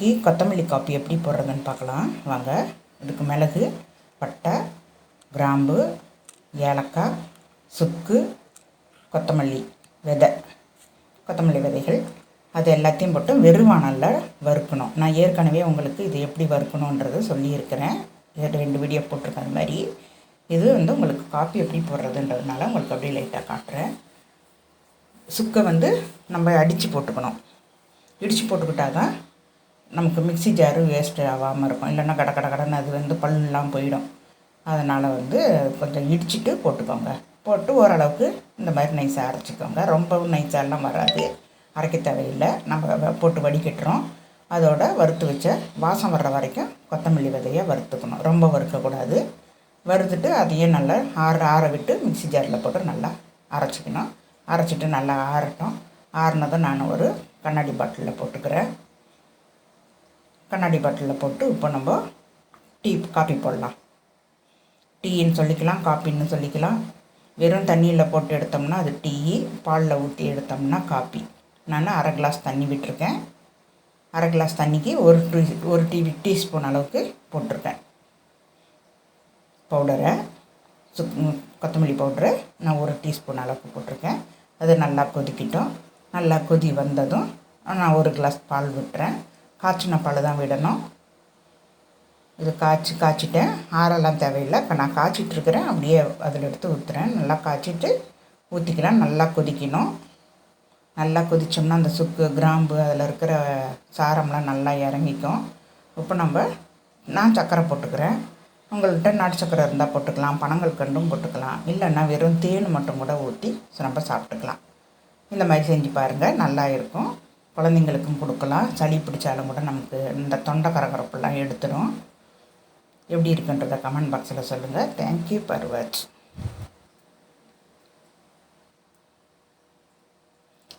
இன்றைக்கி கொத்தமல்லி காப்பி எப்படி போடுறதுன்னு பார்க்கலாம். வாங்க இதுக்கு மிளகு பட்டை கிராம்பு ஏலக்காய் சுக்கு கொத்தமல்லி விதை. கொத்தமல்லி விதைகள். அது எல்லாத்தையும் போட்டு வெறுவானலில் வறுக்கணும். நான் ஏற்கனவே உங்களுக்கு இது எப்படி வறுக்கணுன்றதை சொல்லியிருக்கிறேன். ரெண்டு வீடியோ போட்டிருக்கேன். அது மாதிரி இது வந்து உங்களுக்கு காப்பி எப்படி போடுறதுன்றதுனால உங்களுக்கு அப்படியே லைட்டாக காட்டுறேன். சுக்கை வந்து நம்ம அடித்து போட்டுக்கணும். இடித்து போட்டுக்கிட்டால் தான் நமக்கு மிக்சி ஜாரு வேஸ்ட்டு ஆகாமல் இருக்கும். இல்லைன்னா கட கட கடன்னு அது வந்து பல்லுலாம் போயிடும். அதனால் வந்து கொஞ்சம் இடிச்சிட்டு போட்டுக்கோங்க. போட்டு ஓரளவுக்கு இந்த மாதிரி நைஸாக அரைச்சிக்கோங்க. ரொம்பவும் நைஸாலாம் வராது. அரைக்க தேவையில்லை. நம்ம போட்டு வடிகட்டுறோம். அதோட வறுத்து வச்ச வாசம் வர்ற வரைக்கும் கொத்தமல்லி விதையை வறுத்துக்கணும். ரொம்ப வறுக்கக்கூடாது. வறுத்துட்டு அதையே நல்லா ஆற ஆற விட்டு மிக்சி ஜாரில் போட்டு நல்லா அரைச்சிக்கணும். அரைச்சிட்டு நல்லா ஆறட்டும். ஆறுனதும் நான் ஒரு கண்ணாடி பாட்டிலில் போட்டுக்கிறேன். கண்ணாடி பாட்டிலில் போட்டு இப்போ நம்ம டீ காப்பி போடலாம். டீன்னு சொல்லிக்கலாம் காப்பின்னு சொல்லிக்கலாம். வெறும் தண்ணியில் போட்டு எடுத்தோம்னா அது டீ பாலில் ஊற்றி எடுத்தோம்னா காப்பி நான் அரை கிளாஸ் தண்ணி விட்டுருக்கேன். அரை கிளாஸ் தண்ணிக்கு ஒரு டீ ஒரு டீ டீஸ்பூன் அளவுக்கு போட்டிருக்கேன். பவுடரை சு கொத்தமல்லி பவுடரை நான் ஒரு டீஸ்பூன் அளவுக்கு போட்டிருக்கேன். அது நல்லா கொதிக்கிட்டோம். நல்லா கொதி வந்ததும் நான் ஒரு கிளாஸ் பால் விட்டுறேன். காய்ச்சின பால் தான் விடணும். இது காய்ச்சி காய்ச்சிட்டேன். ஆறெல்லாம் தேவையில்லை. இப்போ நான் காய்ச்சிட்ருக்கிறேன். அப்படியே அதில் எடுத்து ஊற்றுறேன் நல்லா காய்ச்சிட்டு ஊற்றிக்கலாம் நல்லா கொதிக்கணும். நல்லா கொதித்தோம்னா அந்த சுக்கு கிராம்பு அதில் இருக்கிற சாரம்லாம் நல்லா இறங்கிக்கும். இப்போ நம்ம நான் சர்க்கரை போட்டுக்கிறேன். உங்கள்கிட்ட நாட்டு சக்கரை இருந்தால் போட்டுக்கலாம். பனங்கள் கண்டும் போட்டுக்கலாம். இல்லைன்னா வெறும் தேன் மட்டும் கூட ஊற்றி நம்ம சாப்பிட்டுக்கலாம். இந்த மாதிரி செஞ்சு பாருங்கள் நல்லா இருக்கும். குழந்தைங்களுக்கும் கொடுக்கலாம். சளி பிடிச்சாலும் கூட நமக்கு இந்த தொண்டை கரகரப்பெல்லாம் எடுத்துடும் எப்படி இருக்குன்றத கமெண்ட் பாக்ஸில் சொல்லுங்கள் தேங்க்யூ பர் வாட்ச்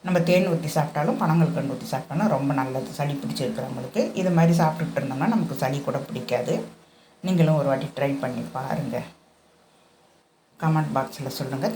நம்ம தேன் ஊற்றி சாப்பிட்டாலும் பனங்கள் கண்டு ஊற்றி சாப்பிட்டாலும் ரொம்ப நல்லது. சளி பிடிச்சிருக்கிறவங்களுக்கு. இது மாதிரி சாப்பிட்டுட்டு இருந்தோம்னா நமக்கு சளி கூட பிடிக்காது. நீங்களும் ஒரு வாட்டி ட்ரை பண்ணி பாருங்கள் கமெண்ட் பாக்ஸில் சொல்லுங்கள்